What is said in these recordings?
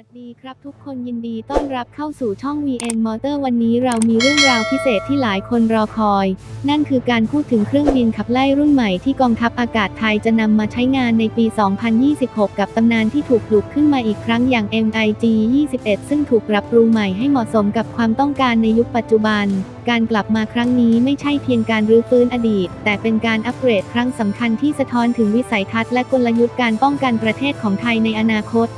วัสดีครับทุกคนยินดีต้อนรับเข้าสู่ช่อง VN Motor วันนี้เรามีเรื่องราวพิเศษที่หลายคนรอคอย นั่นคือการพูดถึงเครื่องบินขับไล่รุ่นใหม่ที่กองทัพอากาศไทยจะนำมาใช้งานในปี 2026 กับตำนานที่ถูกปลุกขึ้นมาอีกครั้งอย่าง MiG 21 ซึ่งถูกปรับปรุงใหม่ให้เหมาะสมกับความต้องการในยุคปัจจุบัน การกลับมาครั้งนี้ไม่ใช่เพียงการรื้อฟื้นอดีต แต่เป็นการอัปเกรดครั้งสำคัญที่สะท้อนถึงวิสัยทัศน์และกลยุทธ์การป้องกันประเทศของไทยในอนาคต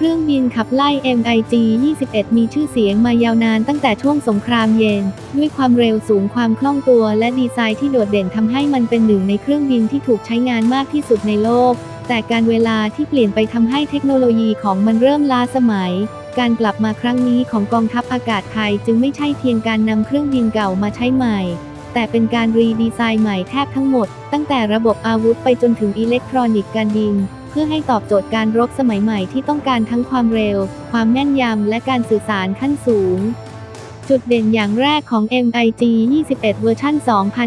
เครื่องบินขับไล่ MiG 21 มีชื่อเสียงมายาวนานตั้งแต่ช่วงสงครามเย็น ด้วยความเร็วสูงความคล่องตัวและดีไซน์ที่โดดเด่นทำให้มันเป็นหนึ่งในเครื่องบินที่ถูกใช้งานมากที่สุดในโลก แต่การเวลาที่เปลี่ยนไปทำให้เทคโนโลยีของมันเริ่มล้าสมัย การกลับมาครั้งนี้ของกองทัพอากาศไทยจึงไม่ใช่เพียงการนำเครื่องบินเก่ามาใช้ใหม่แต่เป็นการรีดีไซน์ใหม่แทบทั้งหมด ตั้งแต่ระบบอาวุธไปจนถึงอิเล็กทรอนิกส์การบิน เพื่อให้ตอบโจทย์การรบสมัยใหม่ที่ต้องการทั้งความเร็ว ความแม่นยำ และการสื่อสารขั้นสูง จุดเด่นอย่างแรกของ MiG 21 เวอร์ชัน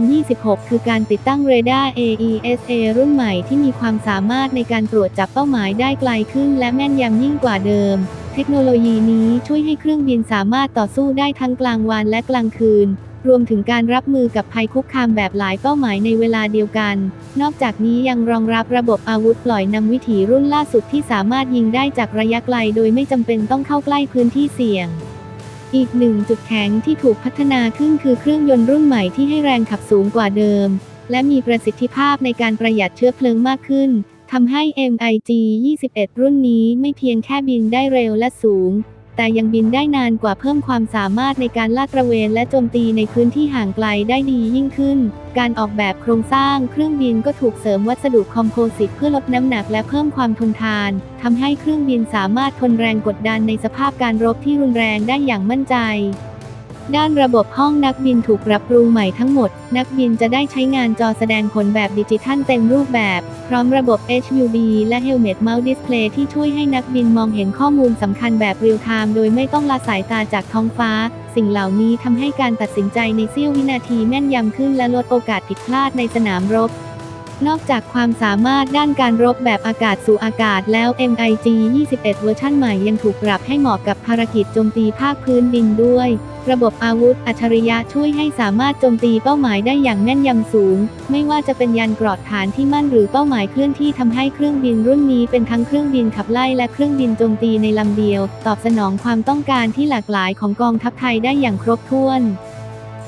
2026 คือการติดตั้งเรดาร์ AESA รุ่นใหม่ที่มีความสามารถในการตรวจจับเป้าหมายได้ไกลขึ้น และแม่นยำยิ่งกว่าเดิม เทคโนโลยีนี้ช่วยให้เครื่องบินสามารถต่อสู้ได้ทั้งกลางวันและกลางคืน รวมถึงการรับมือกับภัยคุกคามแบบหลายเป้าหมายในเวลาเดียวกัน นอกจากนี้ยังรองรับระบบอาวุธปล่อยนำวิถีรุ่นล่าสุดที่สามารถยิงได้จากระยะไกลโดยไม่จำเป็นต้องเข้าใกล้พื้นที่เสี่ยงอีกหนึ่งจุดแข็งที่ถูกพัฒนาขึ้นคือเครื่องยนต์รุ่นใหม่ที่ให้แรงขับสูงกว่าเดิม และมีประสิทธิภาพในการประหยัดเชื้อเพลิงมากขึ้นทำให้ MiG 21 รุ่นนี้ไม่เพียงแค่บินได้เร็วและสูง แต่ยังบินได้นานกว่าเพิ่มความสามารถในการลาดตระเวนและโจมตีในพื้นที่ห่างไกลได้ดียิ่งขึ้น การออกแบบโครงสร้างเครื่องบินก็ถูกเสริมวัสดุคอมโพสิตเพื่อลดน้ำหนักและเพิ่มความทนทานทำให้เครื่องบินสามารถทนแรงกดดันในสภาพการรบที่รุนแรงได้อย่างมั่นใจ ด้านระบบห้องนักบินถูกปรับปรุงใหม่ทั้งหมด นักบินจะได้ใช้งานจอแสดงผลแบบดิจิทัลเต็มรูปแบบ พร้อมระบบ HUD และ Helmet Mount Display ที่ช่วยให้นักบินมองเห็นข้อมูลสำคัญแบบเรียลไทม์โดยไม่ต้องละสายตาจากท้องฟ้า สิ่งเหล่านี้ทำให้การตัดสินใจในเสี้ยววินาทีแม่นยำขึ้นและลดโอกาสผิดพลาดในสนามรบ นอกจากความสามารถด้านการรบแบบอากาศสู่อากาศแล้ว MiG 21 เวอร์ชันใหม่ยังถูกปรับให้เหมาะกับภารกิจโจมตีภาคพื้นดินด้วย ระบบอาวุธอัจฉริยะช่วยให้สามารถโจมตีเป้าหมายได้อย่างแม่นยำสูง ไม่ว่าจะเป็นยันกรอดฐานที่มั่นหรือเป้าหมายเคลื่อนที่ทำให้เครื่องบินรุ่นนี้เป็นทั้งเครื่องบินขับไล่และเครื่องบินโจมตีในลำเดียว ตอบสนองความต้องการที่หลากหลายของกองทัพไทยได้อย่างครบถ้วน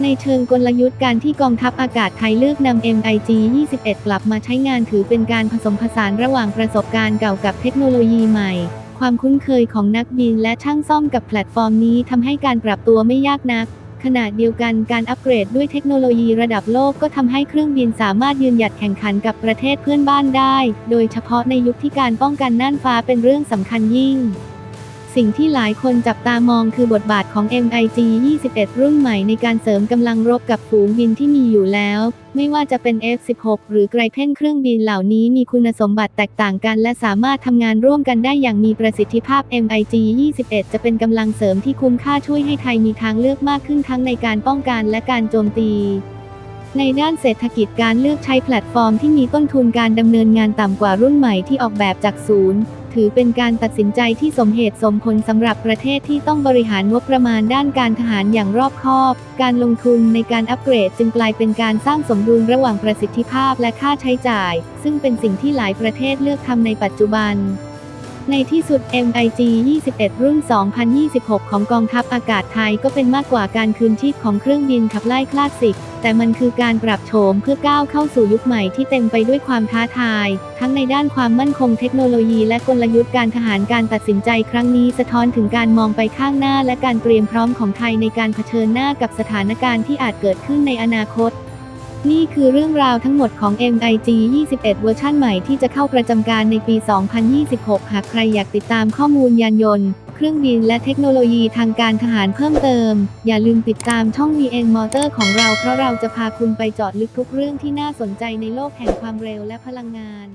ในเชิงกลยุทธ์การที่กองทัพอากาศไทยเลือกนำ MiG 21 กลับมาใช้งานถือเป็นการผสมผสานระหว่างประสบการณ์เก่ากับเทคโนโลยีใหม่ ความคุ้นเคยของนักบินและช่างซ่อมกับแพลตฟอร์มนี้ทำให้การปรับตัวไม่ยากนัก ขณะเดียวกันการอัปเกรดด้วยเทคโนโลยีระดับโลกก็ทำให้เครื่องบินสามารถยืนหยัดแข่งขันกับประเทศเพื่อนบ้านได้ โดยเฉพาะในยุคที่การป้องกันน่านฟ้าเป็นเรื่องสำคัญยิ่ง สิ่งที่หลายคนจับตามองคือบทบาทของ MiG 21 รุ่นใหม่ในการเสริมกำลังรบกับฝูงบินที่มีอยู่แล้ว ไม่ว่าจะเป็น F16 หรือไกรเพ่นเครื่องบินเหล่านี้มีคุณสมบัติแตกต่างกัน และสามารถทำงานร่วมกันได้อย่างมีประสิทธิภาพ MiG 21 จะเป็นกำลังเสริมที่คุ้มค่าช่วยให้ไทยมีทางเลือกมากขึ้นทั้งในการป้องกันและการโจมตีในด้านเศรษฐกิจการเลือกใช้แพลตฟอร์มที่มีต้นทุนการดำเนินงานต่ำกว่ารุ่นใหม่ที่ออกแบบจากศูนย์ ถือเป็นการตัดสินใจที่สมเหตุสมผลสำหรับประเทศที่ต้องบริหารงบประมาณด้านการทหารอย่างรอบคอบ การลงทุนในการอัปเกรดจึงกลายเป็นการสร้างสมดุลระหว่างประสิทธิภาพและค่าใช้จ่าย ซึ่งเป็นสิ่งที่หลายประเทศเลือกทำในปัจจุบัน ในที่สุด MiG 21 รุ่น 2026 ของกองทัพอากาศไทยก็เป็นมากกว่าการคืนชีพของเครื่องบินขับไล่คลาสสิก แต่มันคือการปรับโฉมเพื่อก้าวเข้าสู่ยุคใหม่ที่เต็มไปด้วยความท้าทาย ทั้งในด้านความมั่นคงเทคโนโลยีและกลยุทธ์การทหารการตัดสินใจครั้งนี้สะท้อนถึงการมองไปข้างหน้าและการเตรียมพร้อมของไทยในการเผชิญหน้ากับสถานการณ์ที่อาจเกิดขึ้นในอนาคต นี่คือเรื่องราวทั้งหมดของ MiG 21 เวอร์ชันใหม่ที่จะเข้าประจำการในปี 2026 หากใครอยากติดตามข้อมูลยานยนต์ เครื่องบินและเทคโนโลยีทางการทหารเพิ่มเติม อย่าลืมติดตามช่อง VN Motor ของเราเพราะเราจะพาคุณไปเจอดลึกทุกเรื่องที่น่าสนใจในโลกแห่งความเร็วและพลังงาน